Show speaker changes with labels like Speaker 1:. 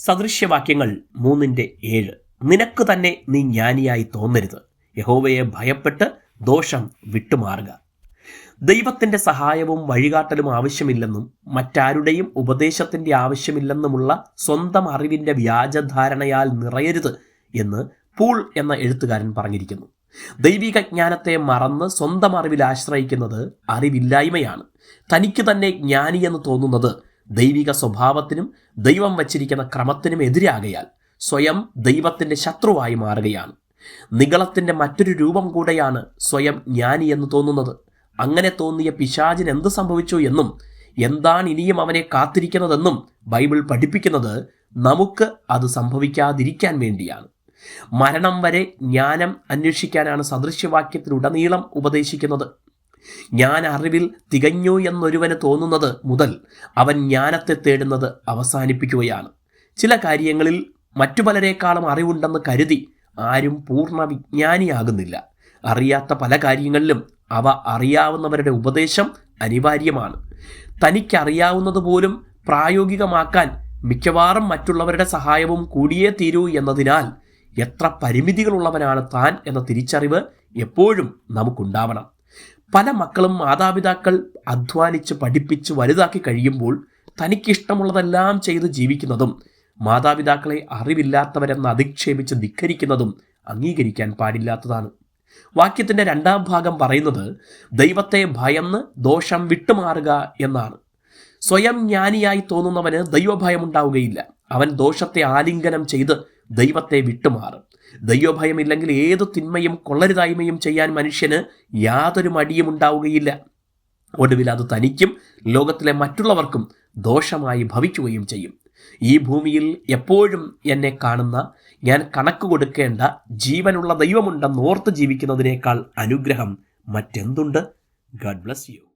Speaker 1: സദൃശ്യവാക്യങ്ങൾ മൂന്നിന്റെ ഏഴ്. നിനക്ക് തന്നെ നീ ജ്ഞാനിയായി തോന്നരുത്. യഹോവയെ ഭയപ്പെട്ട് ദോഷം വിട്ടുമാറുക. ദൈവത്തിന്റെ സഹായവും വഴികാട്ടലും ആവശ്യമില്ലെന്നും മറ്റാരുടെയും ഉപദേശത്തിന്റെ ആവശ്യമില്ലെന്നുമുള്ള സ്വന്തം അറിവിന്റെ വ്യാജധാരണയാൽ നിറയരുത് എന്ന് പൂൾ എന്ന എഴുത്തുകാരൻ പറഞ്ഞിരിക്കുന്നു. ദൈവിക ജ്ഞാനത്തെ മറന്ന് സ്വന്തം അറിവിൽ ആശ്രയിക്കുന്നത് അറിവില്ലായ്മയാണ്. തനിക്ക് തന്നെ ജ്ഞാനിയെന്ന് തോന്നുന്നത് ദൈവിക സ്വഭാവത്തിനും ദൈവം വച്ചിരിക്കുന്ന ക്രമത്തിനും എതിരാകയാൽ സ്വയം ദൈവത്തിന്റെ ശത്രുവായി മാറുകയാണ്. നികളത്തിന്റെ മറ്റൊരു രൂപം കൂടെയാണ് സ്വയം ജ്ഞാനി എന്ന് തോന്നുന്നത്. അങ്ങനെ തോന്നിയ പിശാചിന് എന്ത് സംഭവിച്ചു എന്നും എന്താണ് ഇനിയും അവനെ കാത്തിരിക്കുന്നതെന്നും ബൈബിൾ പഠിപ്പിക്കുന്നത് നമുക്ക് അത് സംഭവിക്കാതിരിക്കാൻ വേണ്ടിയാണ്. മരണം വരെ ജ്ഞാനം അന്വേഷിക്കാനാണ് സദൃശ്യവാക്യത്തിലുടനീളം ഉപദേശിക്കുന്നത്. ഞാൻ അറിവിൽ തികഞ്ഞു എന്നൊരുവന് തോന്നുന്നത് മുതൽ അവൻ ജ്ഞാനത്തെ തേടുന്നത് അവസാനിപ്പിക്കുകയാണ്. ചില കാര്യങ്ങളിൽ മറ്റു പലരെക്കാളും അറിവുണ്ടെന്ന് കരുതി ആരും പൂർണ വിജ്ഞാനിയാകുന്നില്ല അറിയാത്ത പല കാര്യങ്ങളിലും അവ അറിയാവുന്നവരുടെ ഉപദേശം അനിവാര്യമാണ്. തനിക്കറിയാവുന്നത് പോലും പ്രായോഗികമാക്കാൻ മിക്കവാറും മറ്റുള്ളവരുടെ സഹായവും കൂടിയേ തീരൂ എന്നതിനാൽ എത്ര പരിമിതികളുള്ളവനാണ് താൻ എന്ന തിരിച്ചറിവ് എപ്പോഴും നമുക്കുണ്ടാവണം. പല മക്കളും മാതാപിതാക്കൾ അധ്വാനിച്ച് പഠിപ്പിച്ച് വലുതാക്കി കഴിയുമ്പോൾ തനിക്കിഷ്ടമുള്ളതെല്ലാം ചെയ്ത് ജീവിക്കുന്നതും മാതാപിതാക്കളെ അറിവില്ലാത്തവരെന്ന് അധിക്ഷേപിച്ച് ധിക്കരിക്കുന്നതും അംഗീകരിക്കാൻ പാടില്ലാത്തതാണ്. വാക്യത്തിന്റെ രണ്ടാം ഭാഗം പറയുന്നത് ദൈവത്തെ ഭയന്ന് ദോഷം വിട്ടുമാറുക എന്നാണ്. സ്വയം ജ്ഞാനിയായി തോന്നുന്നവന് ദൈവഭയമുണ്ടാവുകയില്ല. അവൻ ദോഷത്തെ ആലിംഗനം ചെയ്ത് ദൈവത്തെ വിട്ടുമാറും. ദൈവഭയമില്ലെങ്കിൽ ഏതു തിന്മയും കൊള്ളരുതായ്മയും ചെയ്യാൻ മനുഷ്യന് യാതൊരു മടിയും ഉണ്ടാവുകയില്ല. ഒടുവിൽ അത് തനിക്കും ലോകത്തിലെ മറ്റുള്ളവർക്കും ദോഷമായി ഭവിക്കുകയും ചെയ്യും. ഈ ഭൂമിയിൽ എപ്പോഴും എന്നെ കാണുന്ന ഞാൻ കണക്ക് കൊടുക്കേണ്ട ജീവനുള്ള ദൈവമുണ്ടെന്ന് ഓർത്ത് ജീവിക്കുന്നതിനേക്കാൾ അനുഗ്രഹം മറ്റെന്തുണ്ട്? Garh bless you